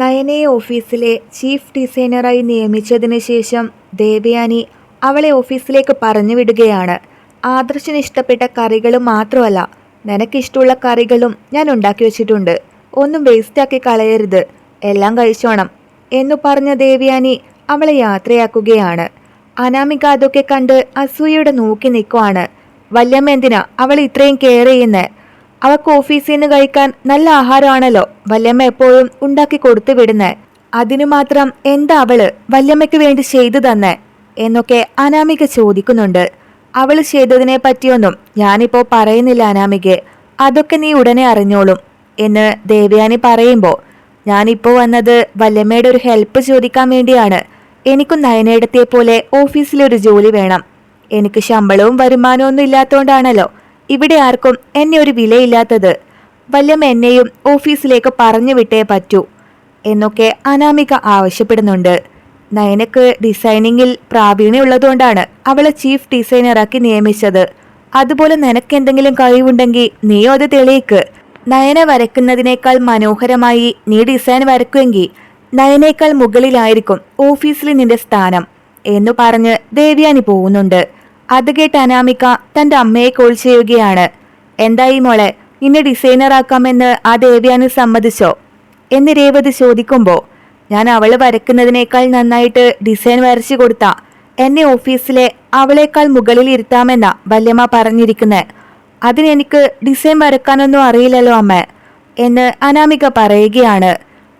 നയനയെ ഓഫീസിലെ ചീഫ് ഡിസൈനറായി നിയമിച്ചതിന് ശേഷം ദേവയാനി അവളെ ഓഫീസിലേക്ക് പറഞ്ഞു വിടുകയാണ്. ആദർശിന് ഇഷ്ടപ്പെട്ട കറികൾ മാത്രമല്ല നിനക്കിഷ്ടമുള്ള കറികളും ഞാൻ ഉണ്ടാക്കി വെച്ചിട്ടുണ്ട്. ഒന്നും വേസ്റ്റാക്കി കളയരുത്. എല്ലാം കഴിച്ചോണം എന്നു പറഞ്ഞ ദേവയാനി അവളെ യാത്രയാക്കുകയാണ്. അനാമിക അതൊക്കെ കണ്ട് അസൂയയുടെ നോക്കി നിൽക്കുവാണ്. വല്യമ്മ എന്തിനാ അവൾ ഇത്രയും കെയർ ചെയ്യുന്നേ? അവൾക്ക് ഓഫീസിൽ നിന്ന് കഴിക്കാൻ നല്ല ആഹാരമാണല്ലോ വല്യമ്മ എപ്പോഴും ഉണ്ടാക്കി കൊടുത്തു വിടുന്നേ. അതിനു മാത്രം എന്താ അവൾ വല്യമ്മയ്ക്ക് വേണ്ടി ചെയ്തു തന്നെ എന്നൊക്കെ അനാമിക ചോദിക്കുന്നുണ്ട്. അവൾ ചെയ്തതിനെ പറ്റിയൊന്നും ഞാനിപ്പോ പറയുന്നില്ല അനാമികെ. അതൊക്കെ നീ ഉടനെ അറിഞ്ഞോളും എന്ന് ദേവയാനി പറയുമ്പോ ഞാനിപ്പോ വന്നത് വല്യമ്മയുടെ ഒരു ഹെൽപ്പ് ചോദിക്കാൻ വേണ്ടിയാണ്. എനിക്കും നയനയിടത്തെ പോലെ ഓഫീസിലൊരു ജോലി വേണം. എനിക്ക് ശമ്പളവും വരുമാനവും ഒന്നും ഇല്ലാത്തതുകൊണ്ടാണല്ലോ ഇവിടെ ആർക്കും എന്നെ ഒരു വിലയില്ലാത്തത്. വല്യമ്മ എന്നെയും ഓഫീസിലേക്ക് പറഞ്ഞു വിട്ടേ പറ്റൂ എന്നൊക്കെ അനാമിക ആവശ്യപ്പെടുന്നുണ്ട്. നയനക്ക് ഡിസൈനിങ്ങിൽ പ്രാവീണ്യമുള്ളതുകൊണ്ടാണ് അവളെ ചീഫ് ഡിസൈനറാക്കി നിയമിച്ചത്. അതുപോലെ നിനക്ക് എന്തെങ്കിലും കഴിവുണ്ടെങ്കിൽ നീയോ അത് തെളിയിക്ക്. നയന വരയ്ക്കുന്നതിനേക്കാൾ മനോഹരമായി നീ ഡിസൈൻ വരക്കുമെങ്കിൽ നയനേക്കാൾ മുകളിലായിരിക്കും ഓഫീസിൽ നിന്റെ സ്ഥാനം എന്നു പറഞ്ഞ് ദേവ്യാനി പോകുന്നുണ്ട്. അത് കേട്ട് അനാമിക തന്റെ അമ്മയെ കോൾ ചെയ്യുകയാണ്. എന്തായി മോളെ നിന്നെ ഡിസൈനറാക്കാമെന്ന് ആ ദേവ്യാനി സമ്മതിച്ചോ? എന്ന് രേവതി ചോദിക്കുമ്പോൾ ഞാൻ അവൾ വരക്കുന്നതിനേക്കാൾ നന്നായിട്ട് ഡിസൈൻ വരച്ചു കൊടുത്ത. എന്നെ ഓഫീസിലെ അവളേക്കാൾ മുകളിൽ ഇരുത്താമെന്നാ വല്യമ്മ പറഞ്ഞിരിക്കുന്നത് അതിനെനിക്ക് ഡിസൈൻ വരക്കാനൊന്നും അറിയില്ലല്ലോ അമ്മ എന്ന് അനാമിക പറയുകയാണ്.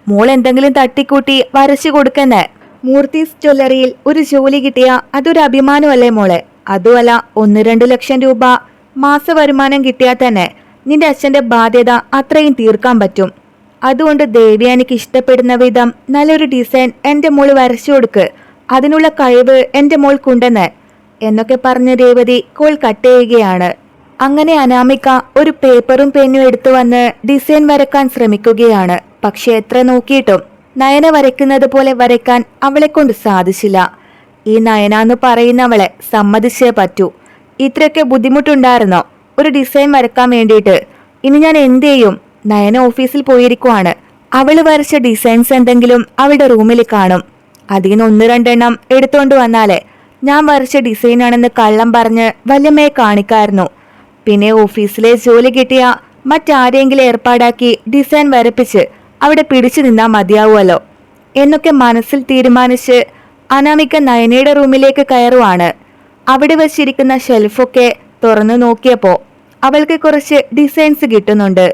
മോൾ എന്തെങ്കിലും തട്ടിക്കൂട്ടി വരച്ചു കൊടുക്കുന്നേ. മൂർത്തീസ് ജ്വല്ലറിയിൽ ഒരു ജോലി കിട്ടിയ അതൊരു അഭിമാനമല്ലേ മോളെ? അതുമല്ല ഒന്ന് രണ്ട് ലക്ഷം രൂപ മാസ വരുമാനം കിട്ടിയാൽ തന്നെ നിന്റെ അച്ഛന്റെ ബാധ്യത അത്രയും തീർക്കാൻ പറ്റും. അതുകൊണ്ട് ദേവ്യാനിക്ക് ഇഷ്ടപ്പെടുന്ന വിധം നല്ലൊരു ഡിസൈൻ എന്റെ മോൾ വരച്ചു കൊടുക്ക്. അതിനുള്ള കഴിവ് എന്റെ മോൾക്കുണ്ടെന്ന് എന്നൊക്കെ പറഞ്ഞ രേവതി കോൾ കട്ട് ചെയ്യുകയാണ്. അങ്ങനെ അനാമിക ഒരു പേപ്പറും പെന്നും എടുത്തു വന്ന് ഡിസൈൻ വരക്കാൻ ശ്രമിക്കുകയാണ്. പക്ഷെ എത്ര നോക്കിയിട്ടും നയന വരയ്ക്കുന്നത് പോലെ വരയ്ക്കാൻ അവളെ കൊണ്ട് സാധിച്ചില്ല. ഈ നയന എന്ന് പറയുന്നവളെ സമ്മതിച്ചേ പറ്റൂ. ഇത്രയൊക്കെ ബുദ്ധിമുട്ടുണ്ടായിരുന്നോ? ഒരു ഡിസൈൻ വരക്കാൻ വേണ്ടിയിട്ട്. ഇനി ഞാൻ എന്ത് ചെയ്യും? നയന ഓഫീസിൽ പോയിരിക്കുവാണ്. അവൾ വരച്ച ഡിസൈൻസ് എന്തെങ്കിലും അവളുടെ റൂമിൽ കാണും. അതിൽ നിന്ന് ഒന്ന് രണ്ടെണ്ണം എടുത്തുകൊണ്ട് വന്നാലേ. ഞാൻ വരച്ച ഡിസൈനാണെന്ന് കള്ളം പറഞ്ഞ് വല്യമ്മയെ കാണിക്കായിരുന്നു. പിന്നെ ഓഫീസിലെ ജോലി കിട്ടിയ മറ്റാരെങ്കിലും ഏർപ്പാടാക്കി ഡിസൈൻ വരപ്പിച്ച് അവിടെ പിടിച്ചു നിന്നാൽ മതിയാവുമല്ലോ. എന്നൊക്കെ മനസ്സിൽ തീരുമാനിച്ച് അനാമിക നയനയുടെ റൂമിലേക്ക് കയറുവാണ്. അവിടെ വച്ചിരിക്കുന്ന ഷെൽഫൊക്കെ തുറന്നു നോക്കിയപ്പോൾ അവൾക്ക് കുറച്ച് ഡിസൈൻസ് കിട്ടുന്നുണ്ട്.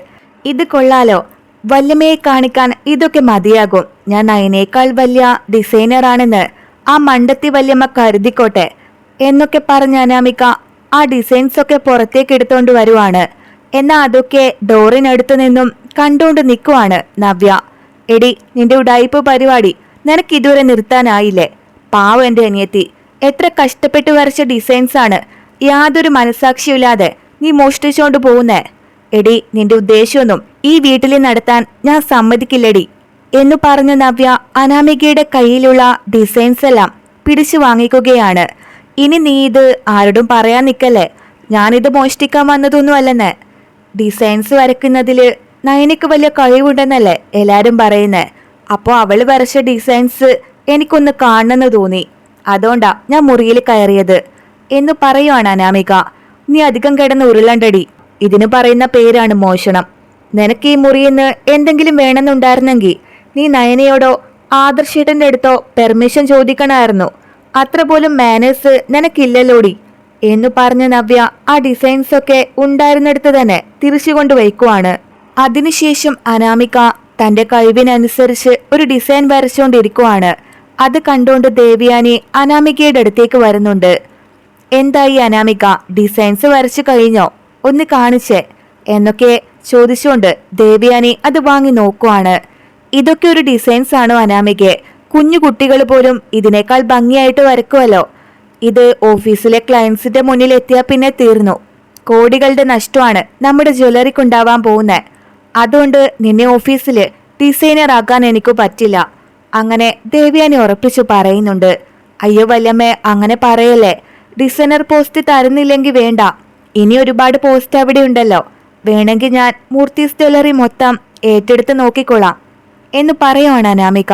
ഇത് കൊള്ളാലോ. വല്യമ്മയെ കാണിക്കാൻ ഇതൊക്കെ മതിയാകും. ഞാൻ നയനേക്കാൾ വലിയ ഡിസൈനറാണെന്ന് ആ മണ്ടത്തി വല്യമ്മ കരുതിക്കോട്ടെ എന്നൊക്കെ പറഞ്ഞ അനാമിക ആ ഡിസൈൻസ് ഒക്കെ പുറത്തേക്ക് എടുത്തോണ്ട് വരുവാണ്. എന്നാ അതൊക്കെ ഡോറിനടുത്തു നിന്നും കണ്ടുകൊണ്ട് നിൽക്കുവാണ് നവ്യ. എടി നിന്റെ ഉടായിപ്പ് പരിപാടി നിനക്കിതുവരെ നിർത്താനായില്ലേ? പാവം എന്റെ അനിയത്തി. എത്ര കഷ്ടപ്പെട്ട് വരച്ച ഡിസൈൻസ് ആണ്. യാതൊരു മനസാക്ഷിയില്ലാതെ നീ മോഷ്ടിച്ചോണ്ട് പോകുന്നേ. എടി നിന്റെ ഉദ്ദേശമൊന്നും ഈ വീട്ടിൽ നടത്താൻ ഞാൻ സമ്മതിക്കില്ലടി. എന്നു പറഞ്ഞ നവ്യ അനാമികയുടെ കയ്യിലുള്ള ഡിസൈൻസ് എല്ലാം പിടിച്ചു വാങ്ങിക്കുകയാണ്. ഇനി നീ ഇത് ആരോടും പറയാൻ നിൽക്കല്ലേ? ഞാനിത് മോഷ്ടിക്കാൻ വന്നതൊന്നും അല്ലെന്ന്. ഡിസൈൻസ് വരയ്ക്കുന്നതിൽ നയനയ്ക്ക് വലിയ കഴിവുണ്ടെന്നല്ലേ എല്ലാരും പറയുന്നേ. അപ്പോൾ അവൾ വരച്ച ഡിസൈൻസ് എനിക്കൊന്ന് കാണണമെന്ന് തോന്നി. അതോണ്ടാ ഞാൻ മുറിയിൽ കയറിയത്. എന്ന് പറയുവാണ് അനാമിക. നീ അധികം കിടന്ന് ഉരുളണ്ടടി. ഇതിന് പറയുന്ന പേരാണ് മോഷണം. നിനക്ക് ഈ മുറിയെന്ന് എന്തെങ്കിലും വേണമെന്നുണ്ടായിരുന്നെങ്കിൽ നീ നയനയോടോ ആദർശേട്ടന്റെ അടുത്തോ പെർമിഷൻ ചോദിക്കണമായിരുന്നു. അത്ര പോലും മാനേഴ്സ് നിനക്കില്ലല്ലോടി. എന്നു പറഞ്ഞ നവ്യ ആ ഡിസൈൻസ് ഒക്കെ ഉണ്ടായിരുന്നിടത്ത് തന്നെ തിരിച്ചു കൊണ്ടുവയ്ക്കുവാണ്. അതിനുശേഷം അനാമിക തന്റെ കഴിവിനനുസരിച്ച് ഒരു ഡിസൈൻ വരച്ചുകൊണ്ടിരിക്കുവാണ് അത് കണ്ടുകൊണ്ട് ദേവിയാനി അനാമികയുടെ അടുത്തേക്ക് വരുന്നുണ്ട്. എന്തായി അനാമിക ഡിസൈൻസ് വരച്ചു കഴിഞ്ഞോ? ഒന്ന് കാണിച്ചേ. എന്നൊക്കെ ചോദിച്ചുകൊണ്ട് ദേവിയാനി അത് വാങ്ങി നോക്കുവാണ്. ഇതൊക്കെ ഒരു ഡിസൈൻസ് ആണോ അനാമികെ? കുഞ്ഞു കുട്ടികൾ പോലും ഇതിനേക്കാൾ ഭംഗിയായിട്ട് വരക്കുമല്ലോ ഇത് ഓഫീസിലെ ക്ലയൻസിന്റെ മുന്നിൽ എത്തിയാൽ പിന്നെ തീർന്നു. കോടികളുടെ നഷ്ടമാണ് നമ്മുടെ ജ്വല്ലറിക്കുണ്ടാവാൻ പോകുന്നത് അതുകൊണ്ട് നിന്നെ ഓഫീസിൽ ഡിസൈനർ ആക്കാൻ എനിക്ക് പറ്റില്ല. അങ്ങനെ ദേവ്യാനി ഉറപ്പിച്ചു പറയുന്നുണ്ട് അയ്യോ വല്ലമ്മേ അങ്ങനെ പറയല്ലേ. ഡിസൈനർ പോസ്റ്റ് തരുന്നില്ലെങ്കിൽ വേണ്ട. ഇനി ഒരുപാട് പോസ്റ്റ് അവിടെ ഉണ്ടല്ലോ. വേണമെങ്കിൽ ഞാൻ മൂർത്തി ജ്വല്ലറി മൊത്തം ഏറ്റെടുത്ത് നോക്കിക്കൊള്ളാം എന്ന് പറയുവാണ് അനാമിക.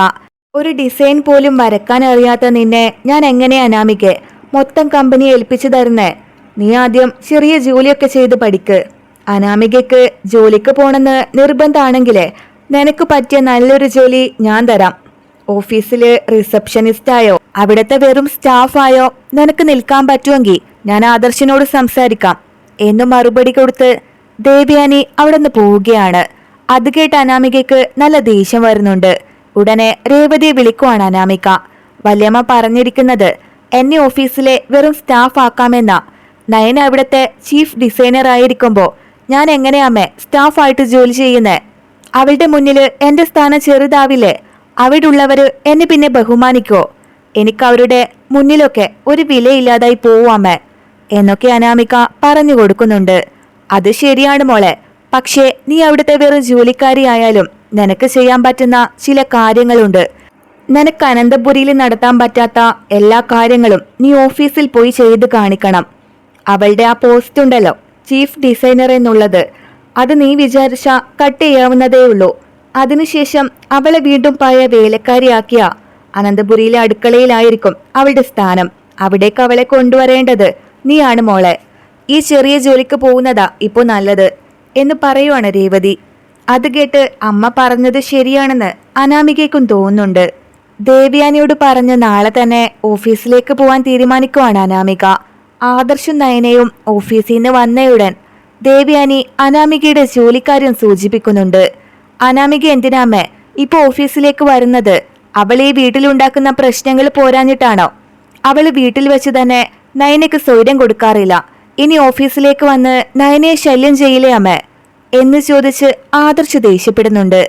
ഒരു ഡിസൈൻ പോലും വരക്കാൻ അറിയാത്ത നിന്നെ ഞാൻ എങ്ങനെ അനാമിക്ക് മൊത്തം കമ്പനി ഏൽപ്പിച്ചു തരുന്നേ. നീ ആദ്യം ചെറിയ ജോലിയൊക്കെ ചെയ്ത് പഠിക്ക്. അനാമികയ്ക്ക് ജോലിക്ക് പോണെന്ന് നിർബന്ധമാണെങ്കിലേ നിനക്ക് പറ്റിയ നല്ലൊരു ജോലി ഞാൻ തരാം. ഓഫീസിൽ റിസപ്ഷനിസ്റ്റായോ? അവിടത്തെ വെറും സ്റ്റാഫായോ? നിനക്ക് നിൽക്കാൻ പറ്റുമെങ്കിൽ ഞാൻ ആദർശിനോട് സംസാരിക്കാം. എന്ന് മറുപടി കൊടുത്ത് ദേവ്യാനി അവിടെ നിന്ന് പോവുകയാണ്. അത് കേട്ട് അനാമികയ്ക്ക് നല്ല ദേഷ്യം വരുന്നുണ്ട്. ഉടനെ രേവതിയെ വിളിക്കുവാണ് അനാമിക. വല്യമ്മ പറഞ്ഞിരിക്കുന്നത് എന്നെ ഓഫീസിലെ വെറും സ്റ്റാഫ് ആക്കാമെന്ന നയന അവിടുത്തെ ചീഫ് ഡിസൈനർ ആയിരിക്കുമ്പോൾ ഞാൻ എങ്ങനെയാമേ സ്റ്റാഫായിട്ട് ജോലി ചെയ്യുന്നേ? അവളുടെ മുന്നിൽ എന്റെ സ്ഥാനം ചെറുതാവില്ലേ? അവിടെ ഉള്ളവര് എന്നെ പിന്നെ ബഹുമാനിക്കോ? എനിക്ക് അവരുടെ മുന്നിലൊക്കെ ഒരു വിലയില്ലാതായി പോവാമേ എന്നൊക്കെ അനാമിക പറഞ്ഞു കൊടുക്കുന്നുണ്ട്. അത് ശരിയാണ് മോളെ പക്ഷേ നീ അവിടുത്തെ വെറും ജോലിക്കാരിയായാലും നിനക്ക് ചെയ്യാൻ പറ്റുന്ന ചില കാര്യങ്ങളുണ്ട്. നിനക്ക് അനന്തപുരിയിൽ നടത്താൻ പറ്റാത്ത എല്ലാ കാര്യങ്ങളും നീ ഓഫീസിൽ പോയി ചെയ്ത് കാണിക്കണം. അവളുടെ ആ പോസ്റ്റ് ഉണ്ടല്ലോ ചീഫ് ഡിസൈനർ എന്നുള്ളത്. അത് നീ വിചാരിച്ച കട്ട് ചെയ്യാവുന്നതേ ഉള്ളൂ അതിനുശേഷം അവളെ വീണ്ടും പഴയ വേലക്കാരിയാക്കിയ അനന്തപുരിയിലെ അടുക്കളയിലായിരിക്കും അവളുടെ സ്ഥാനം. അവിടേക്ക് അവളെ കൊണ്ടുവരേണ്ടത് നീയാണ് മോളെ. ഈ ചെറിയ ജോലിക്ക് പോകുന്നതാ ഇപ്പോൾ നല്ലത് എന്ന് പറയുവാണ് രേവതി. അത് കേട്ട് അമ്മ പറഞ്ഞത് ശരിയാണെന്ന് അനാമികയ്ക്കും തോന്നുന്നുണ്ട്. ദേവ്യാനിയോട് പറഞ്ഞ് നാളെ തന്നെ ഓഫീസിലേക്ക് പോകാൻ തീരുമാനിക്കുവാണ് അനാമിക. ആദർശും നയനയും ഓഫീസിൽ നിന്ന് വന്നയുടൻ ദേവ്യാനി അനാമികയുടെ ജോലിക്കാര്യം സൂചിപ്പിക്കുന്നുണ്ട്. അനാമിക എന്തിനാമേ? ഇപ്പൊ ഓഫീസിലേക്ക് വരുന്നത്. അവൾ ഈ വീട്ടിലുണ്ടാക്കുന്ന പ്രശ്നങ്ങൾ പോരാഞ്ഞിട്ടാണോ? അവൾ വീട്ടിൽ വെച്ച് തന്നെ നയനയ്ക്ക് സ്വൈര്യം കൊടുക്കാറില്ല. ഇനി ഓഫീസിലേക്ക് വന്ന് നയനയെ ശല്യം ചെയ്യില്ലേ അമ്മേ? എന്ന് ചോദിച്ച് ആദർശ് ദേഷ്യപ്പെടുന്നുണ്ട്.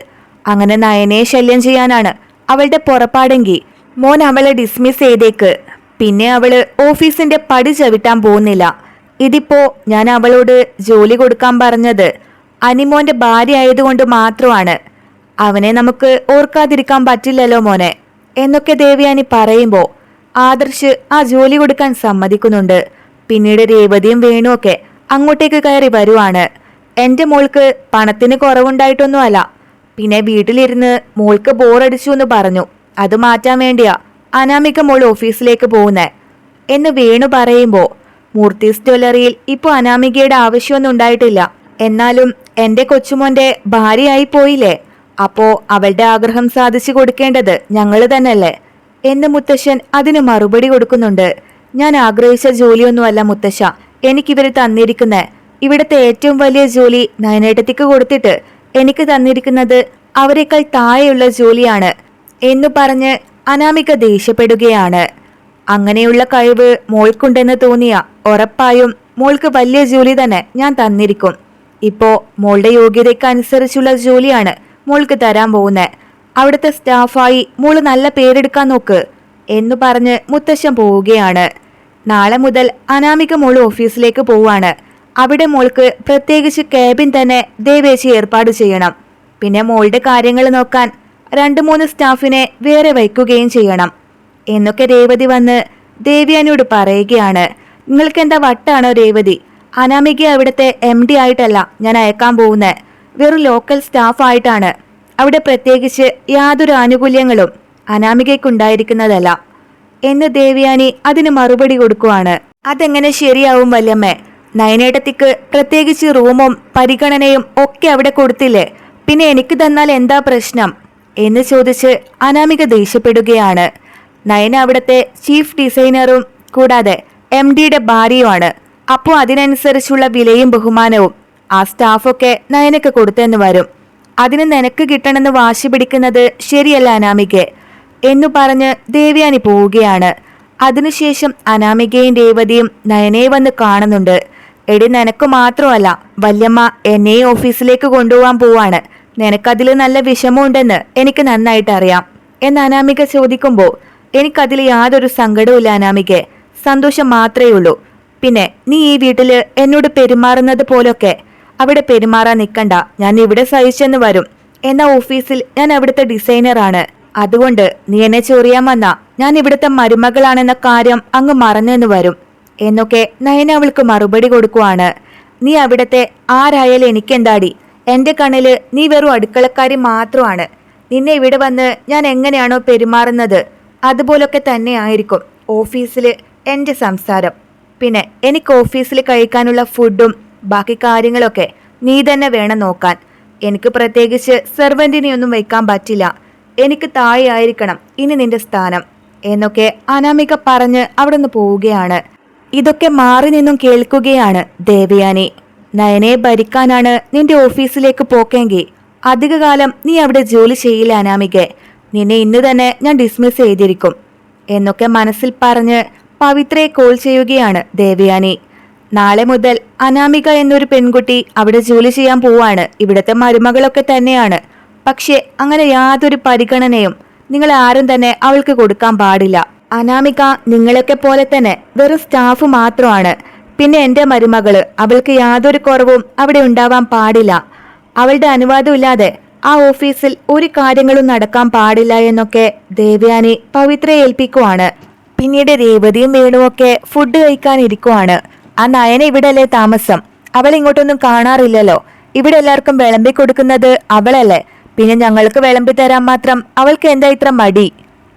അങ്ങനെ നയനയെ ശല്യം ചെയ്യാനാണ് അവളുടെ പുറപ്പാടെങ്കിൽ മോൻ അവളെ ഡിസ്മിസ് ചെയ്തേക്ക്. പിന്നെ അവൾ ഓഫീസിന്റെ പടി ചവിട്ടാൻ പോകുന്നില്ല. ഇതിപ്പോ ഞാൻ അവളോട് ജോലി കൊടുക്കാൻ പറഞ്ഞത് അനിമോന്റെ ഭാര്യ ആയതുകൊണ്ട് മാത്രമാണ്. അവനെ നമുക്ക് ഓർക്കാതിരിക്കാൻ പറ്റില്ലല്ലോ മോനെ എന്നൊക്കെ ദേവയാനി പറയുമ്പോൾ ആദർശ് ആ ജോലി കൊടുക്കാൻ സമ്മതിക്കുന്നുണ്ട്. പിന്നീട് രേവതിയും വേണുവൊക്കെ അങ്ങോട്ടേക്ക് കയറി വരുവാണ്. എന്റെ മോൾക്ക് പണത്തിന് കുറവുണ്ടായിട്ടൊന്നുമല്ല. പിന്നെ വീട്ടിലിരുന്ന് മോൾക്ക് ബോറടിച്ചു എന്ന് പറഞ്ഞു. അത് മാറ്റാൻ വേണ്ടിയാ അനാമിക മോൾ ഓഫീസിലേക്ക് പോകുന്നേ എന്ന് വേണു പറയുമ്പോൾ മൂർത്തീസ് ജ്വല്ലറിയിൽ ഇപ്പോൾ അനാമികയുടെ ആവശ്യമൊന്നും ഉണ്ടായിട്ടില്ല. എന്നാലും എന്റെ കൊച്ചുമോന്റെ ഭാര്യയായി പോയില്ലേ? അപ്പോ അവളുടെ ആഗ്രഹം സാധിച്ചു കൊടുക്കേണ്ടത് ഞങ്ങൾ തന്നെയല്ലേ? എന്ന് മുത്തശ്ശൻ അതിന് മറുപടി കൊടുക്കുന്നുണ്ട്. ഞാൻ ആഗ്രഹിച്ച ജോലിയൊന്നുമല്ല മുത്തശ്ശ. എനിക്കിവര് തന്നിരിക്കുന്ന. ഇവിടുത്തെ ഏറ്റവും വലിയ ജോലി നയനേട്ടത്തിക്ക് കൊടുത്തിട്ട് എനിക്ക് തന്നിരിക്കുന്നത് അവരെക്കാൾ താഴെയുള്ള ജോലിയാണ് എന്ന് പറഞ്ഞ് അനാമിക ദേഷ്യപ്പെടുകയാണ്. അങ്ങനെയുള്ള കഴിവ് മോൾക്കുണ്ടെന്ന് തോന്നിയ ഉറപ്പായും മോൾക്ക് വലിയ ജോലി തന്നെ ഞാൻ തന്നിരിക്കും. ഇപ്പോ മോളുടെ യോഗ്യതയ്ക്ക് അനുസരിച്ചുള്ള ജോലിയാണ് മോൾക്ക് തരാൻ പോകുന്നത് അവിടുത്തെ സ്റ്റാഫായി മോൾ നല്ല പേരെടുക്കാൻ നോക്ക് എന്നു പറഞ്ഞ് മുത്തശ്ശൻ പോവുകയാണ്. നാളെ മുതൽ അനാമിക മോൾ ഓഫീസിലേക്ക് പോവാണ് അവിടെ മോൾക്ക് പ്രത്യേകിച്ച് ക്യാബിൻ തന്നെ ദേവേശി ഏർപ്പാട് ചെയ്യണം. പിന്നെ മോളുടെ കാര്യങ്ങൾ നോക്കാൻ രണ്ട് മൂന്ന് സ്റ്റാഫിനെ വേറെ വയ്ക്കുകയും ചെയ്യണം. എന്നൊക്കെ രേവതി വന്ന് ദേവ്യാനിയോട് പറയുകയാണ്. നിങ്ങൾക്ക് എന്താ വട്ടാണോ രേവതി? അനാമിക അവിടുത്തെ എം ഡി ആയിട്ടല്ല ഞാൻ അയക്കാൻ പോകുന്നത് വെറും ലോക്കൽ സ്റ്റാഫ് ആയിട്ടാണ്. അവിടെ പ്രത്യേകിച്ച് യാതൊരു ആനുകൂല്യങ്ങളും അനാമികയ്ക്കുണ്ടായിരിക്കുന്നതല്ല. എന്ന് ദേവയാനി അതിന് മറുപടി കൊടുക്കുവാണ്. അതെങ്ങനെ ശരിയാവും വല്യമ്മേ? നയനേട്ടത്തിക്ക് പ്രത്യേകിച്ച് റൂമും പരിഗണനയും ഒക്കെ അവിടെ കൊടുത്തില്ലേ? പിന്നെ എനിക്ക് തന്നാൽ എന്താ പ്രശ്നം? എന്ന് ചോദിച്ച് അനാമിക ദേഷ്യപ്പെടുകയാണ്. നയന അവിടുത്തെ ചീഫ് ഡിസൈനറും കൂടാതെ എം ഡിയുടെ ഭാര്യയുമാണ്. അപ്പോൾ അതിനനുസരിച്ചുള്ള വിലയും ബഹുമാനവും ആ സ്റ്റാഫൊക്കെ നയനക്ക് കൊടുത്തെന്ന് വരും. അതിന് നിനക്ക് കിട്ടണമെന്ന് വാശി പിടിക്കുന്നത് ശരിയല്ല അനാമികെ എന്നു പറഞ്ഞ് ദേവയാനി പോവുകയാണ്. അതിനുശേഷം അനാമികയും രേവതിയും നയനെ വന്ന് കാണുന്നുണ്ട്. എടി നിനക്ക് മാത്രമല്ല വല്യമ്മ എന്നെയും ഓഫീസിലേക്ക് കൊണ്ടുപോകാൻ പോവാണ്. നിനക്കതിൽ നല്ല വിഷമമുണ്ടെന്ന് എനിക്ക് നന്നായിട്ട് അറിയാം എന്ന് അനാമിക ചോദിക്കുമ്പോൾ എനിക്കതിൽ യാതൊരു സങ്കടവുമില്ല അനാമികെ. സന്തോഷം മാത്രമേ ഉള്ളൂ. പിന്നെ നീ ഈ വീട്ടിൽ എന്നോട് പെരുമാറുന്നത് പോലൊക്കെ. അവിടെ പെരുമാറാൻ നിൽക്കണ്ട ഞാൻ ഇവിടെ സഹിച്ചെന്ന് വരും. എന്ന ഓഫീസിൽ ഞാൻ അവിടുത്തെ ഡിസൈനറാണ്. അതുകൊണ്ട് നീ എന്നെ ചൊറിയാൻ വന്ന. ഞാൻ ഇവിടുത്തെ മരുമകളാണെന്ന കാര്യം അങ്ങ് മറന്നെന്ന് വരും. എന്നൊക്കെ നയന അവൾക്ക് മറുപടി കൊടുക്കുവാണ്. നീ അവിടത്തെ ആരായാലും എനിക്കെന്താടി? എന്റെ കണ്ണിൽ നീ വെറും അടുക്കളക്കാരി മാത്രമാണ്. നിന്നെ ഇവിടെ വന്ന് ഞാൻ എങ്ങനെയാണോ പെരുമാറുന്നത്? അതുപോലൊക്കെ തന്നെ ആയിരിക്കും ഓഫീസിൽ എന്റെ സംസാരം. പിന്നെ എനിക്ക് ഓഫീസിൽ കഴിക്കാനുള്ള ഫുഡും ബാക്കി കാര്യങ്ങളൊക്കെ നീ തന്നെ വേണം നോക്കാൻ. എനിക്ക് പ്രത്യേകിച്ച് സെർവന്റിനെയൊന്നും വയ്ക്കാൻ പറ്റില്ല. എനിക്ക് താഴെയായിരിക്കണം ഇനി നിന്റെ സ്ഥാനം എന്നൊക്കെ അനാമിക പറഞ്ഞ് അവിടുന്ന് പോവുകയാണ്. ഇതൊക്കെ മാറി നിന്നും കേൾക്കുകയാണ് ദേവയാനി. നയനെ ഭരിക്കാനാണ് നിന്റെ ഓഫീസിലേക്ക് പോക്കെങ്കിൽ അധികകാലം നീ അവിടെ ജോലി ചെയ്യില്ല അനാമികെ. നിന്നെ ഇന്ന് തന്നെ ഞാൻ ഡിസ്മിസ് ചെയ്തിരിക്കും എന്നൊക്കെ മനസ്സിൽ പറഞ്ഞ് പവിത്രയെ കോൾ ചെയ്യുകയാണ് ദേവയാനി. നാളെ മുതൽ അനാമിക എന്നൊരു പെൺകുട്ടി അവിടെ ജോലി ചെയ്യാൻ പോവാണ്. ഇവിടുത്തെ മരുമകളൊക്കെ തന്നെയാണ്. പക്ഷേ അങ്ങനെ യാതൊരു പരിഗണനയും നിങ്ങൾ ആരും തന്നെ അവൾക്ക് കൊടുക്കാൻ പാടില്ല. അനാമിക നിങ്ങളൊക്കെ പോലെ തന്നെ വെറും സ്റ്റാഫ് മാത്രമാണ്. പിന്നെ എന്റെ മരുമകൾ അവൾക്ക് യാതൊരു കുറവും അവിടെ ഉണ്ടാവാൻ പാടില്ല. അവളുടെ അനുവാദമില്ലാതെ ആ ഓഫീസിൽ ഒരു കാര്യങ്ങളും നടക്കാൻ പാടില്ല എന്നൊക്കെ ദേവയാനി പവിത്രയെ ഏൽപ്പിക്കുവാണ്. പിന്നീട് രേവതിയും വേണുവൊക്കെ ഫുഡ് കഴിക്കാനിരിക്കുവാണ്. ആ നയന ഇവിടെയല്ലേ താമസം? അവൾ ഇങ്ങോട്ടൊന്നും കാണാറില്ലല്ലോ. ഇവിടെ എല്ലാവർക്കും വിളമ്പി കൊടുക്കുന്നത് അവളല്ലേ. പിന്നെ ഞങ്ങൾക്ക് വിളമ്പി തരാൻ മാത്രം അവൾക്ക് എന്താ ഇത്ര മടി?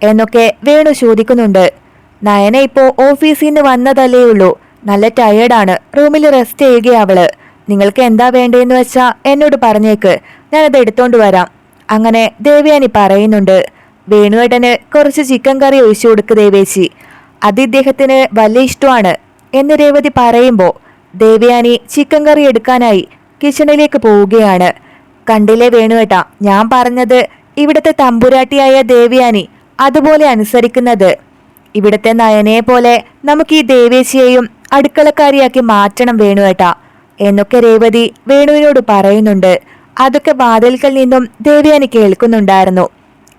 എന്നൊക്കെ വേണു ചോദിക്കുന്നുണ്ട്. നയന ഇപ്പോ ഓഫീസിൽ നിന്ന് വന്നതല്ലേ ഉള്ളൂ. നല്ല ടയേർഡാണ് റൂമിൽ റെസ്റ്റ് ചെയ്യുകയാണ് അവൾ. നിങ്ങൾക്ക് എന്താ വേണ്ടതെന്ന് വെച്ചാ എന്നോട് പറഞ്ഞേക്ക്. ഞാനത് എടുത്തോണ്ട് വരാം. അങ്ങനെ ദേവയാനി പറയുന്നുണ്ട്. വേണുവേട്ടന് കുറച്ച് ചിക്കൻ കറി ഒഴിച്ചു കൊടുക്ക് ദേവേശി അത് ഇദ്ദേഹത്തിന് വലിയ ഇഷ്ടമാണ് എന്ന് രേവതി പറയുമ്പോൾ ദേവയാനി ചിക്കൻ കറി എടുക്കാനായി കിച്ചണിലേക്ക് പോവുകയാണ്. കണ്ടില്ലേ വേണുവേട്ട ഞാൻ പറഞ്ഞത് ഇവിടുത്തെ തമ്പുരാട്ടിയായ ദേവയാനി അതുപോലെ അനുസരിക്കുന്നത്. ഇവിടുത്തെ നയനയെ പോലെ നമുക്ക് ഈ ദേവേശിയെയും അടുക്കളക്കാരിയാക്കി മാറ്റണം വേണുവേട്ട എന്നൊക്കെ രേവതി വേണുവിനോട് പറയുന്നുണ്ട്. അതൊക്കെ വാതിൽക്കൽ നിന്നും ദേവയാനി കേൾക്കുന്നുണ്ടായിരുന്നു.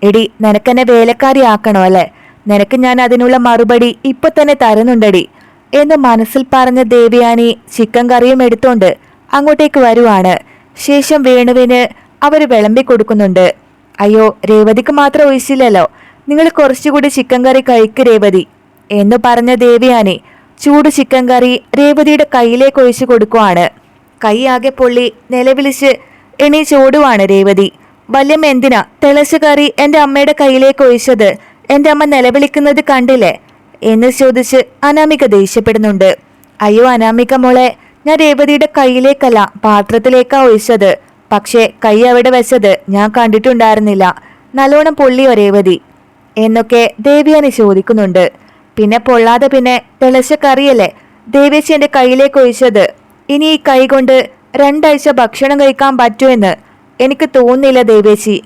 എടി നിനക്കെന്നെ വേലക്കാരിയാക്കണോ അല്ലേ? നിനക്ക് ഞാൻ അതിനുള്ള മറുപടി ഇപ്പൊ തന്നെ തരുന്നുണ്ടടി. എന്ന് മനസ്സിൽ പറഞ്ഞ ദേവിയാനി ചിക്കൻ കറിയും എടുത്തോണ്ട് അങ്ങോട്ടേക്ക് വരുവാണ്. ശേഷം വേണുവിന് അവർ വിളമ്പി കൊടുക്കുന്നുണ്ട്. അയ്യോ രേവതിക്ക് മാത്രം ഒഴിച്ചില്ലല്ലോ. നിങ്ങൾ കുറച്ചുകൂടി ചിക്കൻ കറി കഴിക്ക് രേവതി എന്ന് പറഞ്ഞ ദേവിയാനി ചൂട് ചിക്കൻ കറി രേവതിയുടെ കയ്യിലേക്ക് ഒഴിച്ചു കൊടുക്കുവാണ്. കൈ ആകെ പൊള്ളി നിലവിളിച്ച് എണീച്ചോടുവാണ് രേവതി. വല്യമ്മ എന്തിനാ തിളച്ചുകയറി എന്റെ അമ്മയുടെ കയ്യിലേക്ക് ഒഴിച്ചത്? എന്റെ അമ്മ നിലവിളിക്കുന്നത് കണ്ടില്ലേ? എന്ന് ചോദിച്ച് അനാമിക ദേഷ്യപ്പെടുന്നുണ്ട്. അയ്യോ അനാമിക മോളെ ഞാൻ രേവതിയുടെ കയ്യിലേക്കല്ല പാത്രത്തിലേക്കാ ഒഴിച്ചത്. പക്ഷേ കൈ അവിടെ വെച്ചത് ഞാൻ കണ്ടിട്ടുണ്ടായിരുന്നില്ല. നല്ലോണം പൊള്ളിയോ രേവതി? എന്നൊക്കെ ദേവിയാനി ചോദിക്കുന്നുണ്ട്. പിന്നെ പൊള്ളാതെ പിന്നെ തിളച്ച കറിയല്ലേ? ദേവേശി എന്റെ കയ്യിലേക്ക് ഒഴിച്ചത്. ഇനി ഈ കൈ കൊണ്ട് രണ്ടാഴ്ച ഭക്ഷണം കഴിക്കാൻ പറ്റുമെന്ന് എനിക്ക് തോന്നുന്നില്ല ദേവേശി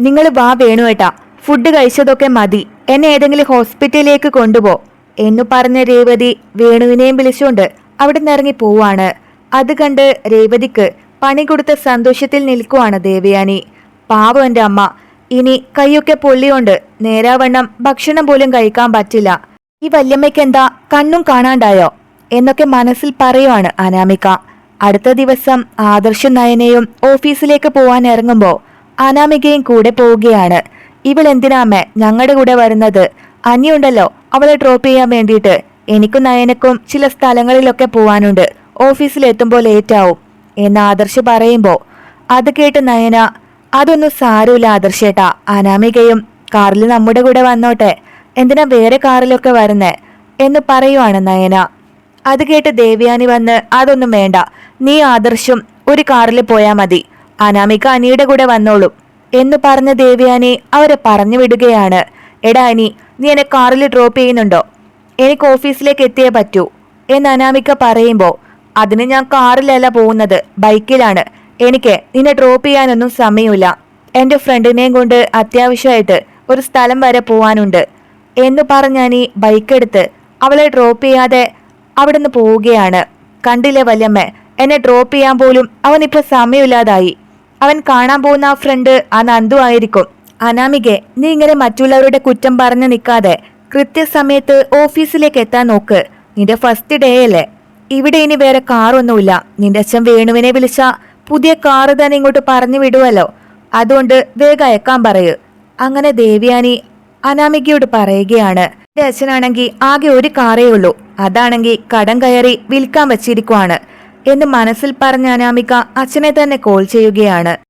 നിങ്ങൾ വാ വേണുവേട്ടാ ഫുഡ് കഴിച്ചതൊക്കെ മതി. എന്നെ ഏതെങ്കിലും ഹോസ്പിറ്റലിലേക്ക് കൊണ്ടുപോ. എന്നു പറഞ്ഞ രേവതി വേണുവിനെയും വിളിച്ചുകൊണ്ട് അവിടെ നിന്ന് ഇറങ്ങി പോവാണ്. അത് കണ്ട് രേവതിക്ക് പണി കൊടുത്ത സന്തോഷത്തിൽ നിൽക്കുവാണ് ദേവയാനി. പാവം എന്റെ അമ്മ. ഇനി കൈയൊക്കെ പൊള്ളിയോണ്ട് നേരാവണ്ണം ഭക്ഷണം പോലും കഴിക്കാൻ പറ്റില്ല. ഈ വല്യമ്മയ്ക്ക് എന്താ കണ്ണും കാണാണ്ടായോ? എന്നൊക്കെ മനസ്സിൽ പറയുവാണ് അനാമിക. അടുത്ത ദിവസം ആദർശ നയനയും ഓഫീസിലേക്ക് പോവാൻ ഇറങ്ങുമ്പോൾ അനാമികയും കൂടെ പോവുകയാണ്. ഇവൾ എന്തിനാമേ ഞങ്ങളുടെ കൂടെ വരുന്നത്? അനിയുണ്ടല്ലോ അവളെ ഡ്രോപ്പ് ചെയ്യാൻ വേണ്ടിയിട്ട്. എനിക്കും നയനക്കും ചില സ്ഥലങ്ങളിലൊക്കെ പോവാനുണ്ട്. ഓഫീസിലെത്തുമ്പോൾ ലേറ്റാവും എന്ന് ആദർശ് പറയുമ്പോൾ അത് കേട്ട് നയന അതൊന്നും സാരമില്ല ആദർശേട്ടാ അനാമികയും കാറിൽ നമ്മുടെ കൂടെ വന്നോട്ടെ. എന്തിനാ വേറെ കാറിലൊക്കെ വരുന്നേ? എന്ന് പറയുവാണ് നയന. അത് കേട്ട് ദേവ്യാനി വന്ന് അതൊന്നും വേണ്ട നീ ആദർശും ഒരു കാറിൽ പോയാ മതി. അനാമിക അനിയുടെ കൂടെ വന്നോളും. എന്ന് പറഞ്ഞ ദേവയാനി അവരെ പറഞ്ഞു വിടുകയാണ്. എടാ അനി നീ എന്നെ കാറിൽ ഡ്രോപ്പ് ചെയ്യുന്നുണ്ടോ? എനിക്ക് ഓഫീസിലേക്ക് എത്തിയേ പറ്റൂ. എന്ന് അനാമിക പറയുമ്പോൾ അതിന് ഞാൻ കാറിലല്ല പോകുന്നത് ബൈക്കിലാണ്. എനിക്ക് നിന്നെ ഡ്രോപ്പ് ചെയ്യാനൊന്നും സമയമില്ല. എന്റെ ഫ്രണ്ടിനെയും കൊണ്ട് അത്യാവശ്യമായിട്ട് ഒരു സ്ഥലം വരെ പോവാനുണ്ട്. എന്ന് പറഞ്ഞാനി ബൈക്കെടുത്ത് അവളെ ഡ്രോപ്പ് ചെയ്യാതെ അവിടുന്ന് പോവുകയാണ്. കണ്ടില്ലേ വല്യമ്മ എന്നെ ഡ്രോപ്പ് ചെയ്യാൻ പോലും അവനിപ്പോ സമയമില്ലാതായി. അവൻ കാണാൻ പോകുന്ന ആ ഫ്രണ്ട് ആ നന്ദു ആയിരിക്കും. അനാമികെ നീ ഇങ്ങനെ മറ്റുള്ളവരുടെ കുറ്റം പറഞ്ഞു നിൽക്കാതെ കൃത്യസമയത്ത് ഓഫീസിലേക്ക് എത്താൻ നോക്ക്. നിന്റെ ഫസ്റ്റ് ഡേ അല്ലേ? ഇവിടെ ഇനി വേറെ കാറൊന്നുമില്ല നിന്റെ അച്ഛൻ വേണുവിനെ വിളിച്ച പുതിയ കാറ് തന്നെ ഇങ്ങോട്ട് പറഞ്ഞു വിടുവല്ലോ. അതുകൊണ്ട് വേഗം അയക്കാൻ പറയൂ. അങ്ങനെ ദേവ്യാനി അനാമികയോട് പറയുകയാണ്. എന്റെ അച്ഛനാണെങ്കിൽ ആകെ ഒരു കാറേ ഉള്ളൂ അതാണെങ്കിൽ കടം കയറി വിൽക്കാൻ വച്ചിരിക്കുവാണ്. എന്ന് മനസ്സിൽ പറഞ്ഞ അനാമിക അച്ഛനെ തന്നെ കോൾ ചെയ്യുകയാണ്.